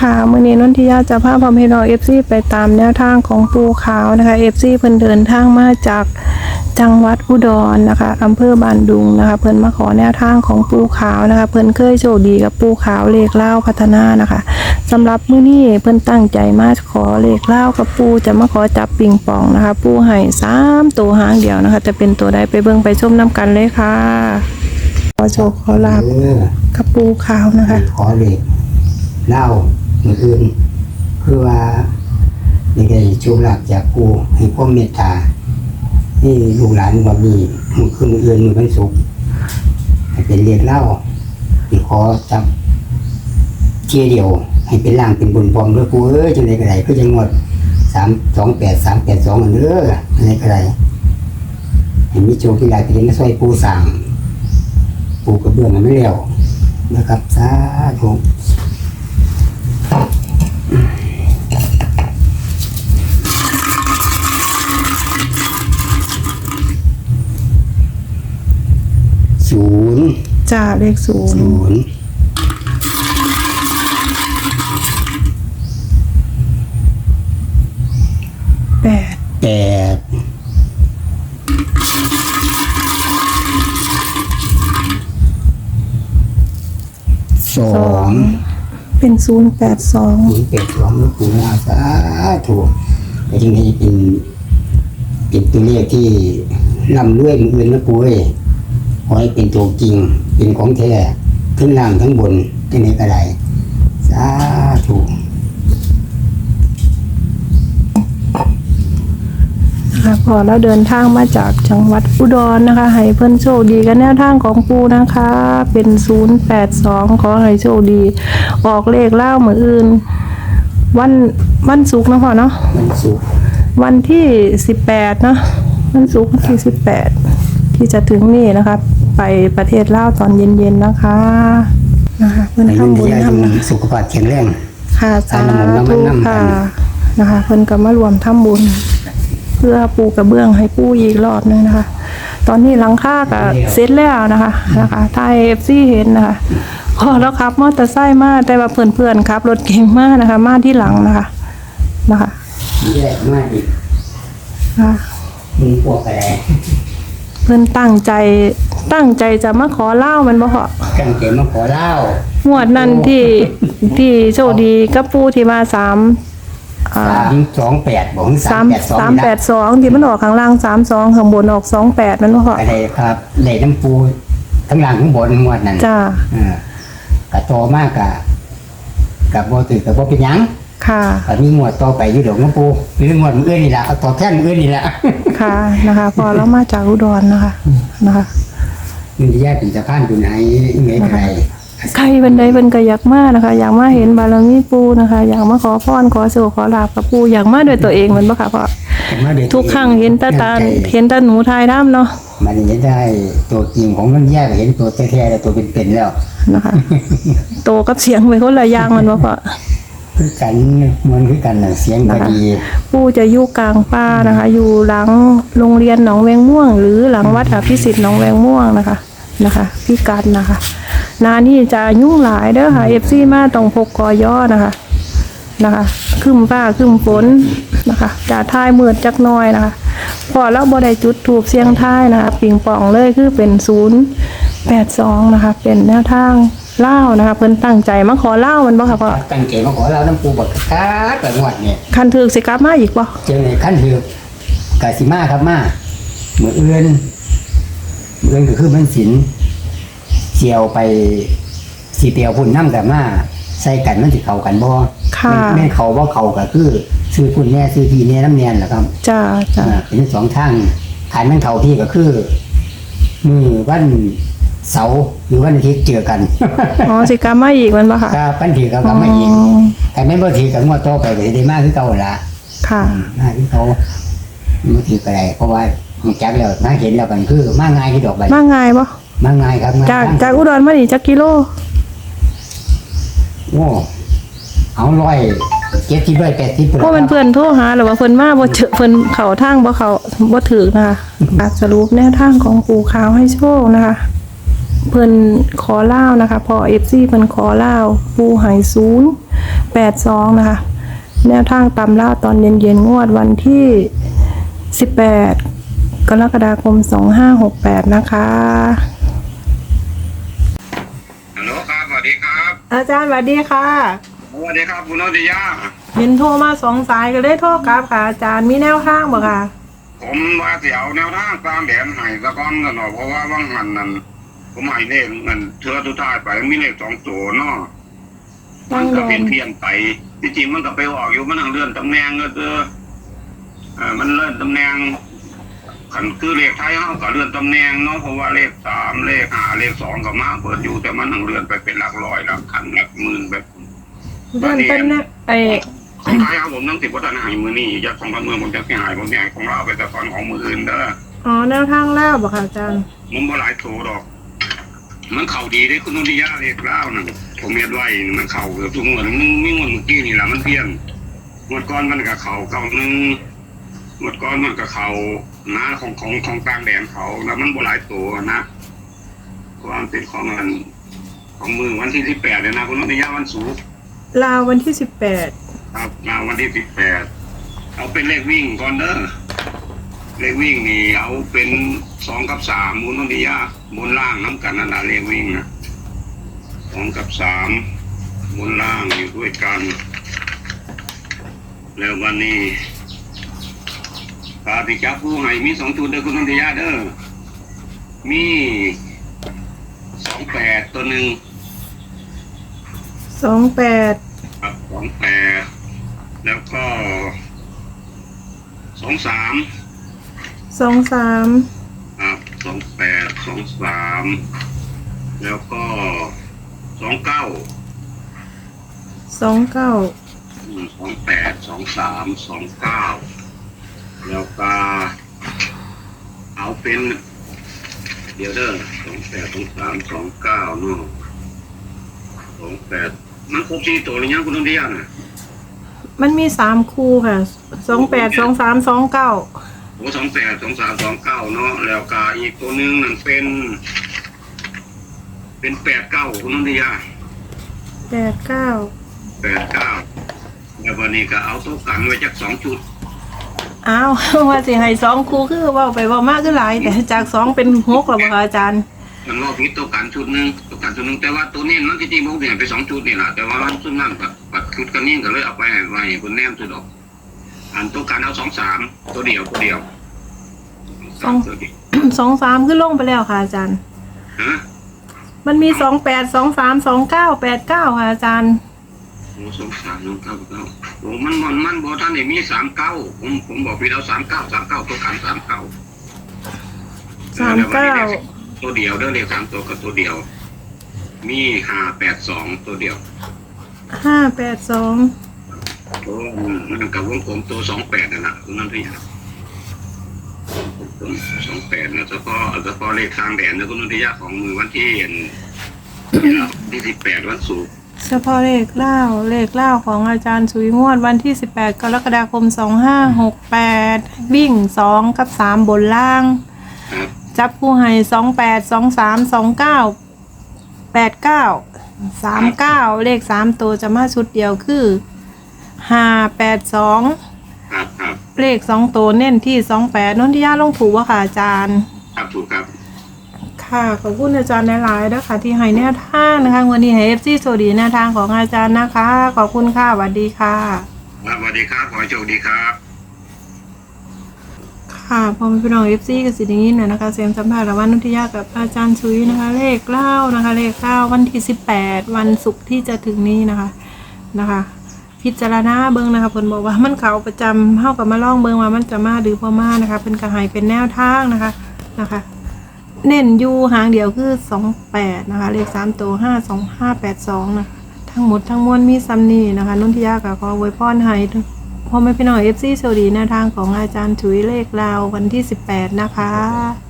ค่ะมื่อนี้นนทิยาจะพาพ่อม่น้องเอฟซีไปตามแนวทางของปูขาวนะคะเอฟซีเพิ่นเดินทางมาจากจังหวัดอุดรนะคะอำเภอบ้านดุงนะคะ เพิ่นมาขอแนวทางของปูขาวนะคะ เพิ่นเคยโชคดีกับปูขาวเลขเล่าพัฒนานะคะสำหรับมื้อนี้เพิ่นตั้งใจมาขอเลขเล่ากับปูจะมาขอจับปิงปองนะคะ ปูให้สามตัวหางเดียวนะคะ จะเป็นตัวใดไปเบิ่งไปชมน้ำกันเลยค่ะ ขอโชคขอลาบกับปูขาวนะคะ ขอเด็กเล่า มื่อคืนคือว่านี่ได้ชูหลักจากกูให้พ่อเมตตานี่ลูกหลานวันนี้มือคืนมืออื่นมือวันศุกให้เป็นเรียกเล่าที่ขอจับเที่ยเดียว ให้เป็นล่างเป็นบนพร้อมด้วยกูเอ้ยจังไรก็ได้ก็จะงดสามสองแปดสามแปดสองอันเด้ออะไรก็ได้เห็นมิโจที่ไรไปเรียนมาซอยปูสั่งปูกระเบื้องมันไม่เร็วนะครับสาธุ ศูนย์จ่าเลขศูนย์ศูนย์แปดแปดสอสองงเป็นศูนย์แปดสองศูนย์แปดสองลูกปู่อาสาธุแต่จริงๆเป็นเป็นตัวเลขที่นำด้วยมืออื่นนะปู่เอ้ย ขอให้เป็นตัวจริง เป็นของแท้ทั้งล่างทั้งบนที่ไหนก็ได้สาธุนะคะพอแล้วเดินทางมาจากจังหวัดอุดรนะคะ ให้เพื่อนโชคดีกันแนวทางของปูนะคะ เป็นศูนย์แปดสองขอให้โชคดี ออกเลขเล่าเหมือนอื่น วันวันศุกร์นะพ่อเนาะมันสุขวันที่สิบแปดเนาะวันศุกร์ที่สิบแปดที่จะถึงนี่นะคะ ไปประเทศลาวตอนเย็นๆนะคะนะคะเพื่อนให้ทำบุญญาทำติสุขภาพแข็งแรงค่ะสาตามน้ำมนต์ธุน้ำมันน้ำค่ะกันนะคะเพิ่นก็มารวมทำบุญ เพื่อปูกระเบื้องให้ปูอีกรอบหนึงนะคะ ตอนนี้หลังคาก็เสร็จแล้วนะคะนะคะไทยเอฟซีเห็นนะคะพอแล้วครับมอเตอร์ไซค์มาแต่ว่าเพื่อนๆครับ รถเก่งมากนะคะ มาที่หลังนะคะนะคะแย่มากอีกนะคะมึงพวกอะไรเพื่อนตั้งใจ ตั้งใจจะมาขอเล่ามันบ่เหรอกันเกมมาขอเล่างวดนั้นที่ที่โชคดีกับปูที่มาสามอ่าสามสองแปดบอกสาสามมแปดสองสามแปดสองที่มันออกข้างล่างสามสองข้างบนออกสองแปดนั่นก็อะไรครับเลยน้ำปูทั้งหลังทั้งบนงวดนั้นจ้าอ่ากะโตมากกะกับโบตือกับโบเป็นหยังค่ะตอนนี้งวดต่อไปอยู่ดอกน้ำปูหรืองวดมืออื่นนี่แหละเอาต่อแท่นมืออื่นนี่แหละ ค่ะนะคะ พอเรามาจากอุดรนะคะนะคะ มันจะแยกเป็นสะพานอยู่ไหนเงยใครใครบันไดเป็นกระยักมานะคะ อยากมาเห็นบารมีปูนะคะ อยากมาขอพรขอโชคขอลาบกับปูอยากมาด้วยตัวเองเหมือนปะคะพ่อทุกครั้งเห็นแตาตาเห็นแตาหนูทายน้ำเนาะมันจะได้ตัวจริงของมันแยกเห็นตัวแท้ๆแล้วตัวเป็นๆแล้วนะคะโตกับเสียงไปคนละอย่างมันว่าพ่อคือกันมันคือกันน่ะเสียงพอดีปู่จะอยู่กลางป่านะคะ อยู่หลังโรงเรียนหนองแวงม่วง หรือหลังวัดอภิสิทธิ์หนองแวงม่วงนะคะ นะคะพี่กันนะคะ นานี่จะยุ่งหลายเด้อค่ะเอฟซีมาต้องพกกอย่อนะคะนะคะขึ้นฟ้าขึ้นฝนนะคะจะท้ายมืดจักหน้อยนะคะ พอแล้วบ่ได้จุดถูกเสียงท้ายนะคะปิงปองเลยคือเป็นศูนย์แปดสองนะคะ เป็นแนวทางเล่าวนะคะเพิ่นตั้งใจมาขอเล่าวมันบ่ค่ะพ่อตั้งใจมาขอเราน้ำปูบอกคัดแบบงวดเนี่ยคันถือสิกลับมาอีกบ่เจอในขั้นถือกกาสิมาครับมาเหมือนเอื้อน เอื้อนก็คือมันสินเจียวไปสีเตียวพุ่นน้ำกับมาใส่กันมันสิเข้ากันบ่ค่ะแม่นเขาบ่เขาก็คือซื้อพุ่นแน่ซื้อทีแน่น้ำแนนแหละครับจ้าจ้าอ่าเป็นสองทางขายแม่นเขาที่ก็คือมือวันเสาร์หรือวันอาทิตย์เจอกัน อ๋อสิกลับมาอีกมันบ่ค่ะก็ปั้นถือกับกลับมาอีกอ๋อแต่แม่นบ่ถือกับงวดโตอไปก็สิได้มากคือเก่าละค่ะมาที่เขาบ่ถือก็ได้เพราะว่า จักแล้วมาเห็นแล้วกันคือมาง่ายที่ดอกใบมาง่ายบ่มาง่ายครับมาจากทงจากอุดรมานี่จักกิโลโอ้เอาร้อยเจ็ดสิบร้อยแปดสิบเพราะมันเพื่อนโทรหาหรือว่าเพิ่นมาบ่เจอเพิ่นเข้าทางบ่เข้าบ่ถึกนะคะอาสรุปแนวทางของปู่ขาวให้โชคนะคะเพิ่นขอเล่าวนะคะ พอ FC เพิ่นขอเล่าวปู่ให้ศูนย์แปดสองนะคะ แนวทางตำล่าตอนเย็นๆงวดวันที่สิบแปด กรกฎาคมสองห้าหกแปดนะคะฮัลโหลครับสวัสดีครับ อาจารย์สวัสดีค่ะสวัสดีครับคุณนติยาเห็นโทรมาสองสายก็เลยโทรกลับค่ะอาจารย์มีแนวทางบ่ค่ะ ผมว่าเสียวแนวทางตามแผนให้สะก้อนกันหน่อยเพราะว่าว่างหันนั่นผมให้เลขมันเทือสุดท้ายไปมีเลขสองตัวเนาะมันก็เป็นเพี้ยนไปที่จริงมันก็ไปออกอยู่มันทางเลื่อนตำแหน่งก็คือเอ่อมันเลื่อนตำแหน่ง ขันคือเลขไทยเขาก็เลื่อนตำแหน่งเนาะเพราะว่าเลขสามเลขห้าเลขสองก็มาเปิดอยู่แต่มันทางเลื่อนไปเป็นหลักร้อยหลักพันหลักหมื่นแบบเพื่อนเป็นเนี่ยไอของไทยครับผมต้องติดวัฒนหายมือนี่อยากของบ้านเมืองผมจะเสียหายผมอยากของเราไปแต่ก่อนของมืออื่นเด้ออ๋อแนวทางแล้วบ่ค่ะอาจารย์มันบ่หลายโถดอก มันเข่าดีได้คุณนุติยาเรียกเล่านะผมเมียนไว้นี่มันเข่าเกือบทุกงวดมึงมีงวดเมื่อกี้นี่แหละมันเพี้ยนงวดก้อนมันกับเข่าเก่าหนึงงวดก้อนมันกับเข่าห น้าของของของกลางแดนเขาแล้วมันบ่หลายตัวนะความเป็นของมันของมือวันที่ที่แปดเลยนะคุณนุติยาวันศุกร์ลาววันที่สิบแปดครับมาวันที่สิบแปดเอาเป็นเลขวิ่งก่อนเด้อเลขวิ่งนี่เอาเป็นสองกับสามมูลนิยาบนล่างน้ำกันนั่นแหละเลขวิ่งนะสองกับสามบนล่างอยู่ด้วยกัน แล้ววันนี้ปาติจับผู้ให้มีสองจุดเด้อคุณนนทิยาเด้อมีสองแปดตัวหนึ่งสองแปดครับสองแปดแล้วก็สองสามสองสามครับสองแปดสองสามแล้วก็สองเก้าสองเก้าสองแปดสองสามสองเก้า แล้วก็เอาเป็น เดี๋ยวเด้อสองแปดสองสามสองเก้าเนาะสองแปดมันครบสี่ตัวหรือยังคุณนุ่นที่ยังน่ะมันมีสามคู่ค่ะสองแปดสองสามสองเก้าโอ้สองแปดสองสามสองเก้าเนาะแล้วก็อีกตัวหนึงนั่นเป็น เป็นแปดเก้าคุณนุ่นที่ยังแปดเก้าแปดเก้าแล้ววันนี้ก็เอาตัวกันไว้จากสองชุด อ้าวว่าสิให้สองคู่คือเว่าไปเว่ามากขึ้นหลายแต่จากสองเป็นหกแล้วบ่ค่ะอาจารย์ มันรอบนี้ตัวกันชุดหนึงตัวกันชุดหนึงแต่ว่าตัวนี้มันจริงๆผมเปลี่ยนไปสองชุดนี่แหละแต่ว่ามันชุดนั้นแบบปัดชุดกันนี่ก็เลยเอาไปให้ไว้ให้คุณแนมชุดออกอันตัวกันเอาสองสามตัวเดียวตัวเดียวสอง ตัวเดียวสองสามขึ้นลงไปแล้วค่ะอาจารย์ ฮะมันมีสองแปดสองสามสองเก้าแปดเก้าค่ะอาจารย์ โอ้สองสามสองเก้าเก้าโอ้มันมันมันบอท่านนี่มีสามเก้าผมผมบอกพี่เอาสามเก้าสามเก้าตัวกันสามเก้าสามเก้าตัวเดียวเด้อเรียกสามตัวกับตัวเดียว มีห้าแปดสองตัวเดียวห้าแปดสองตัวมันกับวงกลมตัวสองแปดนั่นแหละตัวนั้นที่สองแปดนะเฉพาะเฉพาะเลขทางแดนนะคุณนุทยาของมือวันที่เห็นที่สิบแปดวันศุกร์ เฉพาะเลขเล่าเลขเล่าของอาจารย์สุยงวดวันที่ 18 กรกฎาคม 2568 วิ่ง 2 กับ 3 บนล่าง ครับจับคู่ให้28 23 29 89 39 เลข 3 ตัวจะมาชุดเดียวคือ 582 ครับครับเลข 2 ตัวเน้นที่ 28นนทิยาลงถูกว่าค่ะอาจารย์ ครับถูกครับ ค่ะ ขอบคุณอาจารย์หลายๆนะคะที่ให้แนวทางนะคะวันนี้ให้เอฟซีโซดีแนวทางของอาจารย์นะคะ ขอบคุณค่ะสวัสดีค่ะครับสวัสดีครับ ขอให้โชคดีครับ ค่ะพอมีพี่น้องเอฟซีกับสิ่งนี้นะคะ เสียงสัมภาษณ์ระหว่างนุทยากับอาจารย์ชุยนะคะ เลขเล่านะคะ เลขเล่าวันที่สิบแปดวันศุกร์ที่จะถึงนี้นะคะนะคะพิจารณาเบิ้งนะคะเพิ่นบอกว่ามันเขาประจำเท่ากับมาล่องเบิ้งว่ามันจะมาหรือพอมานะคะเป็นกระหายเป็นแนวทางนะคะนะคะ เน้นอยูหางเดียวคือสองแปดนะคะ เลขสามตัวห้าสองห้าแปดสองนะคะทั้งหมดทั้งมวลมีซัมนี่นะคะนุ่นทิยากับขอไวยพรให้พ่อแม่พี่น้องเอฟซีโชดีแนวทางของอาจารย์ถุยเลขลาววันที่สิบแปดนะคะ